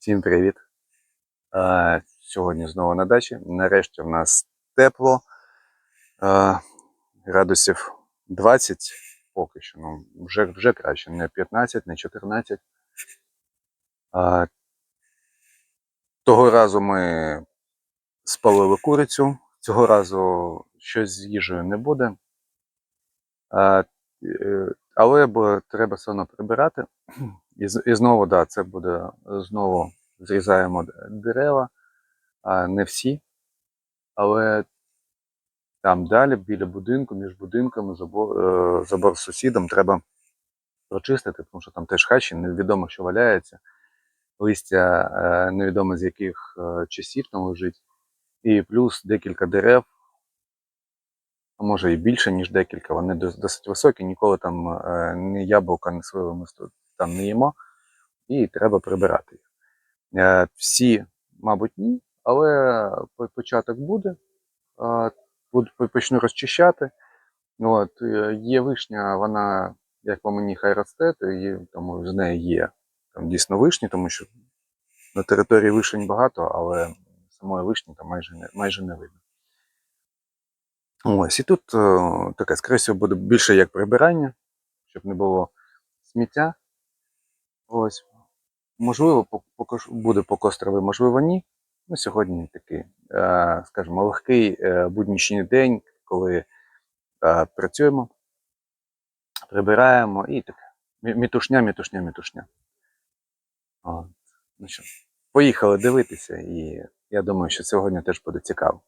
Всім привіт! Сьогодні знову на дачі. Нарешті в нас тепло. Градусів 20 поки що. Ну, вже, вже краще. Не 15, не 14. Е, Того разу ми спалили курицю. Цього разу щось з їжею не буде. Е, Але треба все одно прибирати. І, і знову, да, це буде знову зрізаємо дерева, а не всі, але там далі, біля будинку, між будинками, забор, е, забор з сусідом треба прочистити, тому що там теж хащі, невідомо, що валяється, листя е, невідомо з яких е, часів там лежить, і плюс декілька дерев, а може і більше, ніж декілька, вони досить високі, ніколи там е, ні яблука, ні сливи ми там не їмо, і треба прибирати їх. Е, Всі, мабуть, ні, але початок буде. Е, Почну розчищати. От, е, є вишня, вона, як по мені, хай росте, її, тому з неї є там дійсно вишні, тому що на території вишень багато, але самої вишні там майже не, майже не видно. Ось, і тут таке, скоріше буде більше як прибирання, щоб не було сміття. Ось. Можливо, буде покостровий, можливо, ні. Ну, сьогодні такий, е, скажімо, легкий е, буднічний день, коли е, працюємо, прибираємо і таке. Мітушня, мітушня, мітушня. От. Ну що, поїхали дивитися, і я думаю, що сьогодні теж буде цікаво.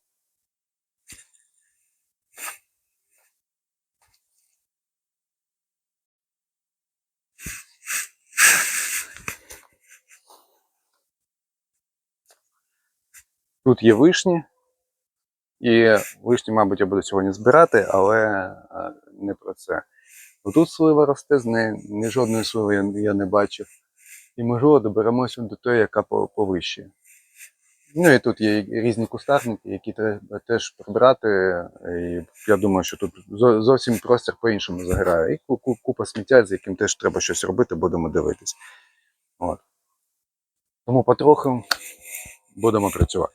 Тут є вишні, і вишні, мабуть, я буду сьогодні збирати, але е, не про це. Тут слива росте, з неї ні жодної сливи я, не бачив. І можливо доберемося до тої, яка по- повище. Ну і тут є різні кустарники, які треба теж прибрати. І я думаю, що тут зовсім простір по-іншому заграє. І ку- ку- купа сміття, з яким теж треба щось робити, будемо дивитись. От. Тому потроху будемо працювати.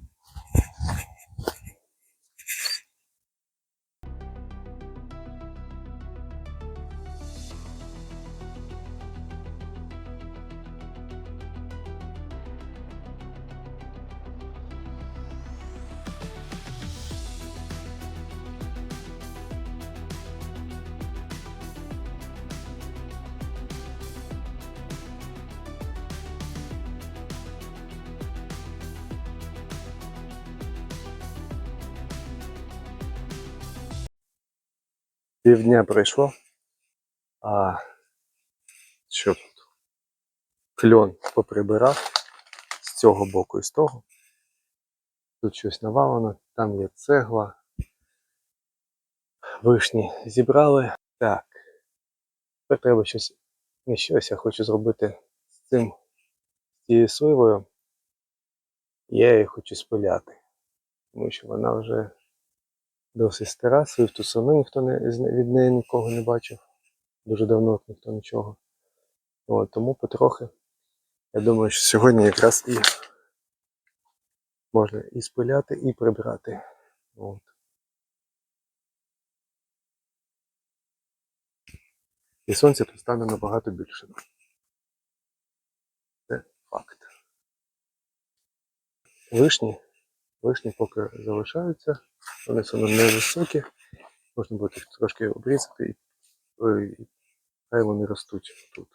Півдня пройшло. А щоб кльон поприбирав з цього боку і з того. Тут щось навалено, там є цегла. Вишні зібрали. Так. Тепер треба щось, не щось, я хочу зробити з цим, з цією сливою. Я її хочу спиляти. Тому що вона вже досить стара, свиф тут все ніхто не, від неї нікого не бачив. Дуже давно ніхто нічого. От, тому потрохи. Я думаю, що сьогодні якраз і можна і спиляти, і прибрати. От. І сонця тут стане набагато більше. Це факт. Вишні, вишні поки залишаються, вони все одно невисокі. Можна буде їх трошки обрізати і, і хай вони ростуть тут.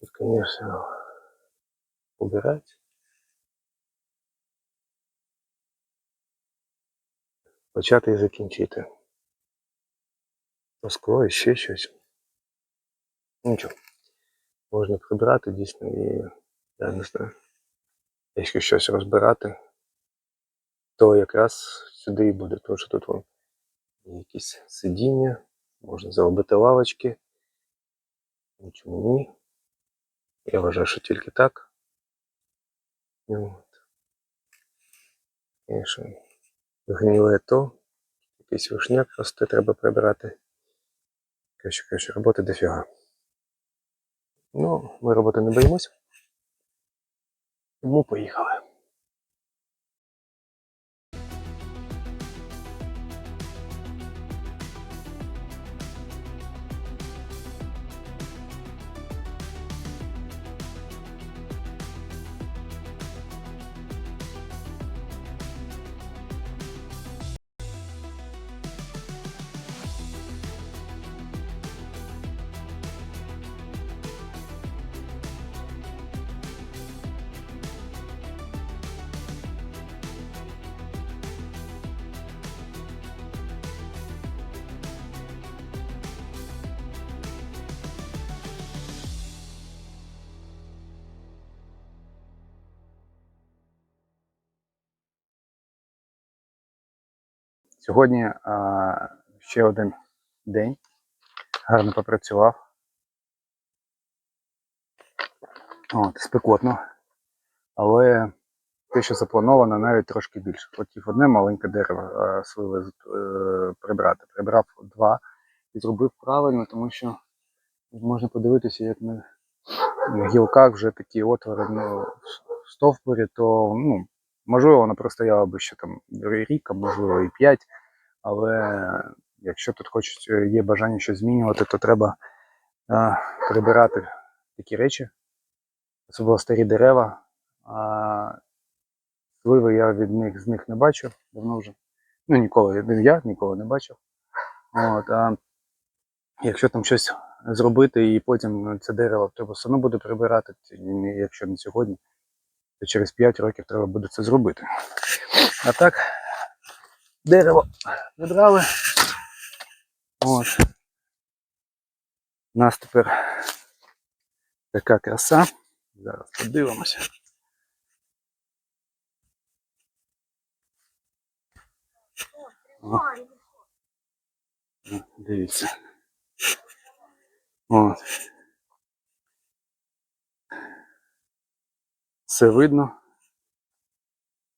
Тут, конечно, убирать. Почати і закінчити. Скло і ще щось. Нічого. Можна прибирати дійсно і я не знаю. Якщо щось розбирати, то якраз сюди і буде, тому що тут вон якісь сидіння, можна заробити лавочки. Нічому ні. Я вважаю, що тільки так. Ну, От. Конечно, гніле то, якийсь вишняк росте, треба прибирати. Коротше, коротше, роботи дофіга. Ну, ми роботи не боїмося. Тому поїхали. Сьогодні а, ще один день. Гарно попрацював. От, спекотно. Але те, що заплановано, навіть трошки більше. Хотів одне маленьке дерево е, сливи е, прибрати. Прибрав два і зробив правильно, тому що можна подивитися, як на, гілках вже такі отвори ну, в стовбурі, то ну, можливо, воно простояло би ще там рік, а можливо і п'ять. Але якщо тут хочуть, е, є бажання щось змінювати, то треба е, прибирати такі речі, особливо старі дерева. А сливи я від них з них не бачив давно вже. Ну, ніколи я ніколи не бачив. От, а якщо там щось зробити і потім це дерево треба все одно буде прибирати, якщо не сьогодні, то через 5 років треба буде це зробити. А так, дерево вибрали. От. У нас тепер така краса. Зараз подивимося. О, Дивіться. От. Все видно.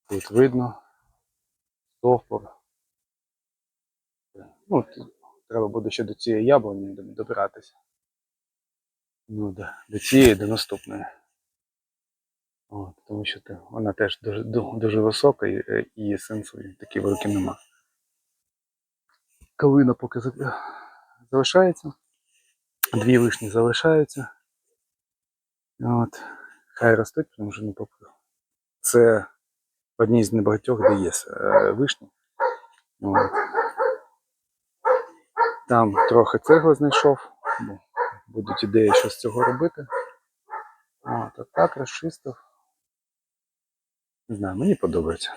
Тут видно. Стовпор. Ну, треба буде ще до цієї яблуні доб- добиратися. Ну, да, до цієї, до наступної. От, тому що те- вона теж дуже, дуже висока і, е, і сенсу їй такий великий нема. Калина поки залишається. Дві вишні залишаються. От. Хай ростуть, тому що не попив. Це одні з небагатьох, де є е, вишні. От. Там трохи цегли знайшов. бо Будуть ідеї, що з цього робити. От, а так розчистив. Не знаю, мені подобається.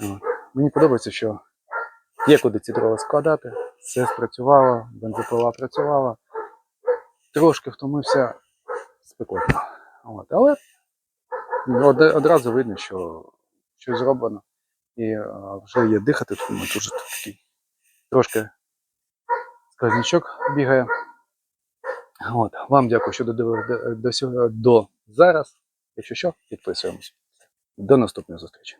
От. Мені подобається, що є куди ці дрова складати. Все спрацювало, бензопила працювала. Трошки втомився спекотно. От. Але од- одразу видно, що щось зроблено. І а, вже є дихати, тому дуже такий трошки сказничок бігає. От. Вам дякую, що додивили до, до зараз. Якщо що, підписуємось. До наступної зустрічі.